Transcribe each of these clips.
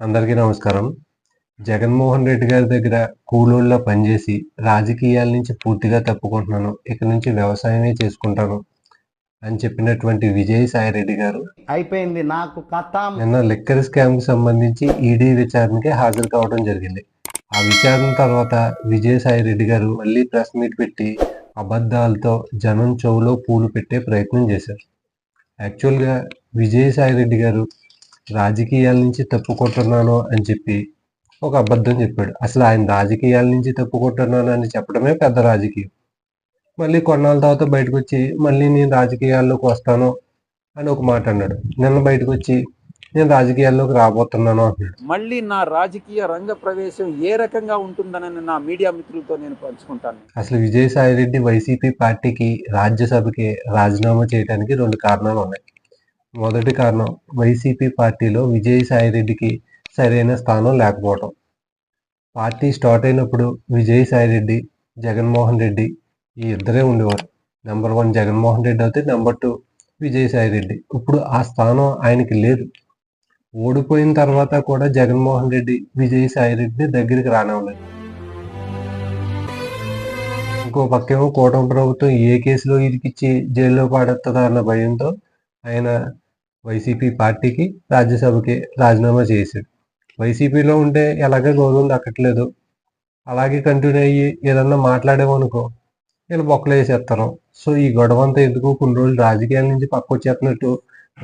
అందరికీ నమస్కారం. జగన్మోహన్ రెడ్డి గారి దగ్గర కూలోళ్ళ పనిచేసి రాజకీయాల నుంచి పూర్తిగా తప్పుకుంటున్నాను. ఇక నుంచి వ్యవసాయమే చేసుకుంటాను అని చెప్పినటువంటి విజయసాయి రెడ్డి గారు అయిపోయింది నాకు కథ. నిన్న లిక్కర్ స్కామ్కి సంబంధించి ఈడీ విచారణకి హాజరు కావడం జరిగింది. ఆ విచారణ తర్వాత విజయసాయి రెడ్డి గారు మళ్ళీ ప్రెస్ మీట్ పెట్టి అబద్ధాలతో జనం చెవులో పూలు పెట్టే ప్రయత్నం చేశారు. యాక్చువల్గా విజయసాయి రెడ్డి గారు రాజకీయాల నుంచి తప్పుకుంటున్నాను అని చెప్పి ఒక అబద్ధం చెప్పాడు. అసలు ఆయన రాజకీయాల నుంచి తప్పుకుంటున్నాను అని చెప్పడమే పెద్ద రాజకీయం. మళ్ళీ కొన్నాళ్ళ తర్వాత బయటకు వచ్చి మళ్ళీ నేను రాజకీయాల్లోకి వస్తాను అని ఒక మాట అన్నాడు. నిన్న బయటకు వచ్చి నేను రాజకీయాల్లోకి రాబోతున్నాను అంటున్నాడు మళ్ళీ నా రాజకీయ రంగ ప్రవేశం ఏ రకంగా ఉంటుందనని నా మీడియా మిత్రులతో నేను పంచుకుంటాను. అసలు విజయసాయి రెడ్డి వైసీపీ పార్టీకి రాజ్యసభకి రాజీనామా చేయడానికి రెండు కారణాలు ఉన్నాయి. మొదటి కారణం వైసీపీ పార్టీలో విజయసాయి రెడ్డికి సరైన స్థానం లేకపోవడం పార్టీ స్టార్ట్ అయినప్పుడు విజయసాయి రెడ్డి జగన్మోహన్ రెడ్డి ఈ ఇద్దరే ఉండేవారు. నెంబర్ వన్ జగన్మోహన్ రెడ్డి అయితే నెంబర్ టూ విజయసాయి రెడ్డి. ఇప్పుడు ఆ స్థానం ఆయనకి లేదు. ఓడిపోయిన తర్వాత కూడా జగన్మోహన్ రెడ్డి విజయసాయి రెడ్డిని దగ్గరికి రానివ్వలేదు. ఇంకో పక్కేమో కూటమి ప్రభుత్వం ఏ కేసులో ఇరికిచ్చి జైల్లో పాడేస్తుందా అన్న భయంతో ఆయన వైసీపీ పార్టీకి రాజ్యసభకి రాజీనామా చేశాడు. వైసీపీలో ఉంటే ఎలాగ గౌరవం దక్కట్లేదు. అలాగే కంటిన్యూ అయ్యి ఏదన్నా మాట్లాడేమనుకో వీళ్ళు బొక్కలు వేసేస్తారు. సో ఈ గొడవ అంతా ఎందుకు? కొన్ని రోజులు రాజకీయాల నుంచి పక్క వచ్చేస్తున్నట్టు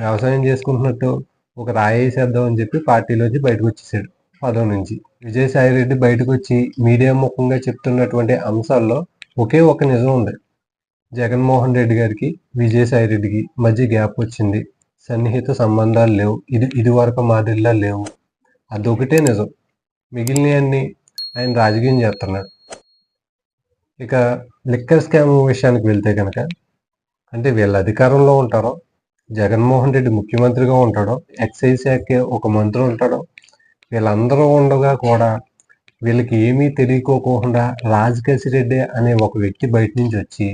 వ్యవసాయం చేసుకుంటున్నట్టు ఒక రాయి వేసేద్దాం అని చెప్పి పార్టీలోంచి బయటకు వచ్చేసాడు పదవి నుంచి. విజయసాయి రెడ్డి బయటకు వచ్చి మీడియా ముఖంగా చెప్తున్నటువంటి అంశాల్లో ఒకే ఒక నిజం ఉంది. జగన్మోహన్ రెడ్డి గారికి విజయసాయి రెడ్డికి మధ్య గ్యాప్ వచ్చింది. సన్నిహిత సంబంధాలు లేవు. ఇది ఇది వరకు మాదిరిలా లేవు. అదొకటే నిజం. మిగిలినవన్నీ ఆయన రాజకీయం చేస్తున్నాడు. ఇక లిక్కర్ స్కామ్ విషయానికి వెళ్తే కనుక అంటే వీళ్ళ అధికారంలో ఉంటారో జగన్మోహన్ రెడ్డి ముఖ్యమంత్రిగా ఉంటాడో ఎక్సైజ్ శాఖ ఒక మంత్రి ఉంటాడో వీళ్ళందరూ ఉండగా కూడా వీళ్ళకి ఏమీ తెలియకోకుండా రాజకేశి రెడ్డి అనే ఒక వ్యక్తి బయట నుంచి వచ్చి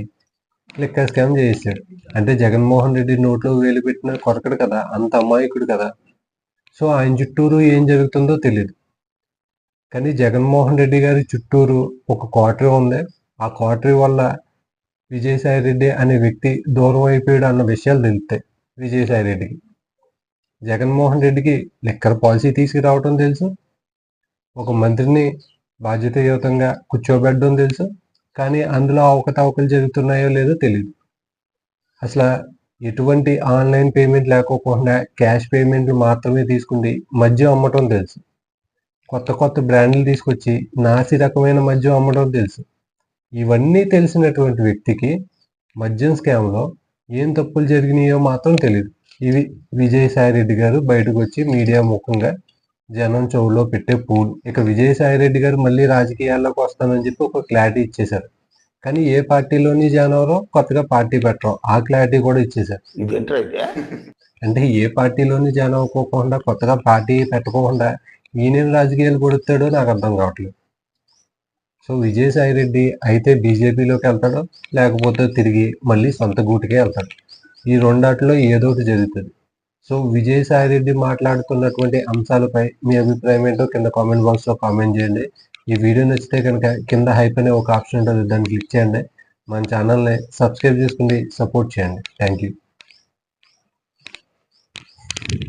లిక్కర్ స్కామ్ చేసాడు అంటే జగన్మోహన్ రెడ్డి నోట్లో వేలు పెట్టిన కొరకడు కదా అంత అమాయకుడు కదా. సో ఆయన చుట్టూరు ఏం జరుగుతుందో తెలియదు కానీ జగన్మోహన్ రెడ్డి గారి చుట్టూరు ఒక క్వార్టరీ ఉంది. ఆ క్వార్టరీ వల్ల విజయసాయి రెడ్డి అనే వ్యక్తి దూరం అయిపోయాడు అన్న విషయాలు తెలుస్తాయి విజయసాయి రెడ్డికి. జగన్మోహన్ రెడ్డికి లిక్కర్ పాలసీ తీసుకురావటం తెలుసు. ఒక మంత్రిని బాధ్యతాయుతంగా కూర్చోబెట్టడం తెలుసు. కానీ అందులో అవకతవకలు జరుగుతున్నాయో లేదో తెలియదు అసలు ఎటువంటి ఆన్లైన్ పేమెంట్ లేకోకుండా క్యాష్ పేమెంట్లు మాత్రమే తీసుకుంది మద్యం అమ్మటం తెలుసు. కొత్త కొత్త బ్రాండ్లు తీసుకొచ్చి నాసి రకమైన మద్యం అమ్మడం తెలుసు. ఇవన్నీ తెలిసినటువంటి వ్యక్తికి మద్యం స్కామ్లో ఏం తప్పులు జరిగినాయో మాత్రం తెలియదు ఇవి విజయసాయి రెడ్డి గారు బయటకు వచ్చి మీడియా ముఖంగా జనం చెవులో పెట్టే పూలు. ఇక విజయసాయి రెడ్డి గారు మళ్ళీ రాజకీయాల్లోకి వస్తానని చెప్పి ఒక క్లారిటీ ఇచ్చేశారు. కానీ ఏ పార్టీలోని జానవరో కొత్తగా పార్టీ పెట్టరు. ఆ క్లారిటీ కూడా ఇచ్చేశారు. అంటే ఏ పార్టీలోని జాయిన్ అవ్వకోకుండా కొత్తగా పార్టీ పెట్టకోకుండా ఈయన రాజకీయాలు కొడుతాడో నాకు అర్థం కావట్లేదు. సో విజయసాయి రెడ్డి అయితే బీజేపీలోకి వెళ్తాడో లేకపోతే తిరిగి మళ్ళీ సొంత గూటికే వెళ్తాడు. ఈ రెండాటిలో ఏదో ఒకటి జరుగుతుంది. సో విజయసాయి రెడ్డి మాట్లాడుతున్నటువంటి అంశాలపై మీ అభిప్రాయం ఏంటో కింద కామెంట్ బాక్స్లో కామెంట్ చేయండి. ఈ వీడియో నచ్చితే కనుక కింద హైప్ అనే ఒక ఆప్షన్ ఉంటుంది దాన్ని క్లిక్ చేయండి. మన ఛానల్ని సబ్స్క్రైబ్ చేసుకుని సపోర్ట్ చేయండి. Thank you